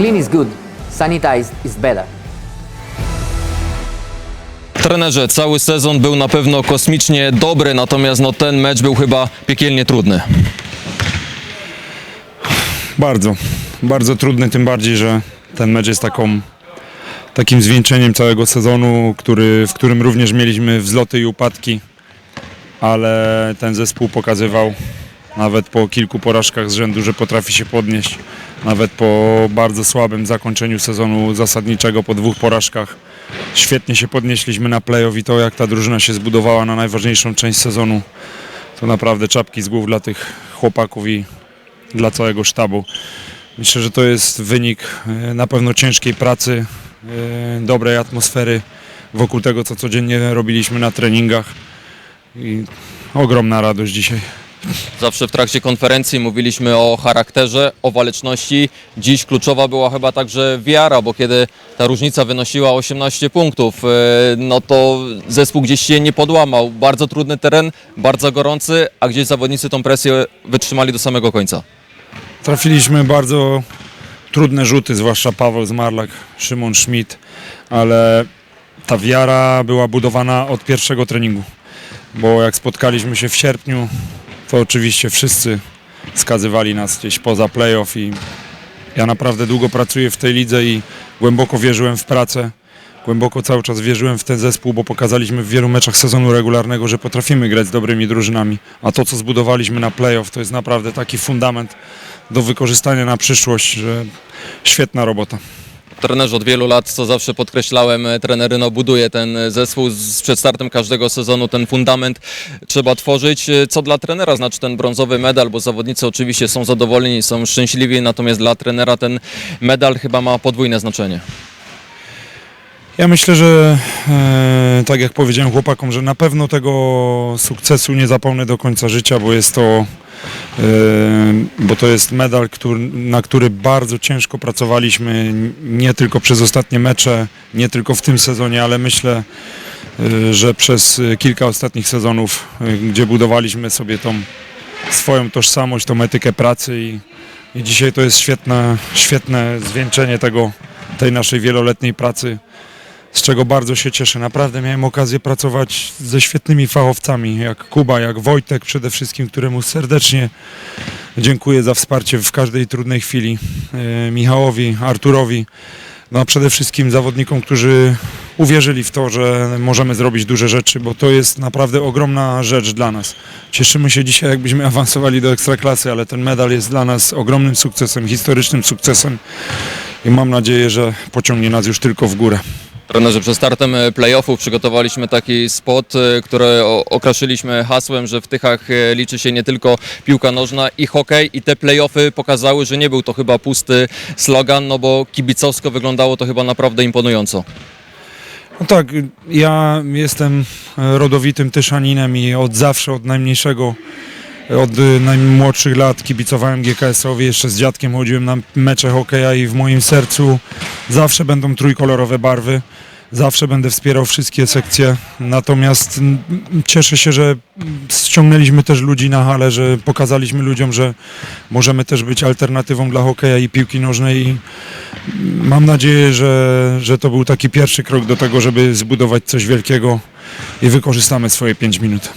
Clean is good, sanitized is better. Trenerze, cały sezon był na pewno kosmicznie dobry, natomiast no, ten mecz był chyba piekielnie trudny. Bardzo, bardzo trudny, tym bardziej, że ten mecz jest taką, takim zwieńczeniem całego sezonu, który, w którym również mieliśmy wzloty i upadki, ale ten zespół pokazywał nawet po kilku porażkach z rzędu, że potrafi się podnieść, nawet po bardzo słabym zakończeniu sezonu zasadniczego, po dwóch porażkach. Świetnie się podnieśliśmy na playoff i to jak ta drużyna się zbudowała na najważniejszą część sezonu, to naprawdę czapki z głów dla tych chłopaków i dla całego sztabu. Myślę, że to jest wynik e, na pewno ciężkiej pracy, e, dobrej atmosfery wokół tego, co codziennie robiliśmy na treningach i ogromna radość dzisiaj. Zawsze w trakcie konferencji mówiliśmy o charakterze, o waleczności. Dziś kluczowa była chyba także wiara, bo kiedy ta różnica wynosiła 18 punktów, e, no to zespół gdzieś się nie podłamał. Bardzo trudny teren, bardzo gorący, a gdzieś zawodnicy tą presję wytrzymali do samego końca. Trafiliśmy bardzo trudne rzuty, zwłaszcza Paweł Zmarlak, Szymon Schmidt, ale ta wiara była budowana od pierwszego treningu, bo jak spotkaliśmy się w sierpniu, to oczywiście wszyscy skazywali nas gdzieś poza playoff i ja naprawdę długo pracuję w tej lidze i głęboko wierzyłem w pracę. Głęboko cały czas wierzyłem w ten zespół, bo pokazaliśmy w wielu meczach sezonu regularnego, że potrafimy grać z dobrymi drużynami. A to, co zbudowaliśmy na playoff, to jest naprawdę taki fundament do wykorzystania na przyszłość, że świetna robota. Trenerze od wielu lat, co zawsze podkreślałem, e, trener Ryno buduje ten e, zespół z przed startem każdego sezonu, ten fundament trzeba tworzyć. E, Co dla trenera znaczy ten brązowy medal, bo zawodnicy oczywiście są zadowoleni, są szczęśliwi, natomiast dla trenera ten medal chyba ma podwójne znaczenie. Ja myślę, że e, tak jak powiedziałem chłopakom, że na pewno tego sukcesu nie zapomnę do końca życia, bo jest to, e, bo to jest medal, który, na który bardzo ciężko pracowaliśmy, nie tylko przez ostatnie mecze, nie tylko w tym sezonie, ale myślę, e, że przez kilka ostatnich sezonów, e, gdzie budowaliśmy sobie tą swoją tożsamość, tą etykę pracy i, i dzisiaj to jest świetne, świetne zwieńczenie tego, tej naszej wieloletniej pracy z czego bardzo się cieszę. Naprawdę miałem okazję pracować ze świetnymi fachowcami, jak Kuba, jak Wojtek przede wszystkim, któremu serdecznie dziękuję za wsparcie w każdej trudnej chwili. E, Michałowi, Arturowi, no a przede wszystkim zawodnikom, którzy uwierzyli w to, że możemy zrobić duże rzeczy, bo to jest naprawdę ogromna rzecz dla nas. Cieszymy się dzisiaj, jakbyśmy awansowali do Ekstraklasy, ale ten medal jest dla nas ogromnym sukcesem, historycznym sukcesem i mam nadzieję, że pociągnie nas już tylko w górę. Trenerze, przed startem e, playoffów przygotowaliśmy taki spot, e, który okraszyliśmy hasłem, że w Tychach e, liczy się nie tylko piłka nożna i hokej i te playoffy pokazały, że nie był to chyba pusty slogan, no bo kibicowsko wyglądało to chyba naprawdę imponująco. No tak, ja jestem rodowitym Tyszaninem i od zawsze, od najmniejszego, od y, najmłodszych lat kibicowałem GKS-owi, jeszcze z dziadkiem chodziłem na mecze hokeja i w moim sercu zawsze będą trójkolorowe barwy. Zawsze będę wspierał wszystkie sekcje, natomiast cieszę się, że ściągnęliśmy też ludzi na halę, że pokazaliśmy ludziom, że możemy też być alternatywą dla hokeja i piłki nożnej i Mam nadzieję, że, że to był taki pierwszy krok do tego, żeby zbudować coś wielkiego i wykorzystamy swoje 5 minut.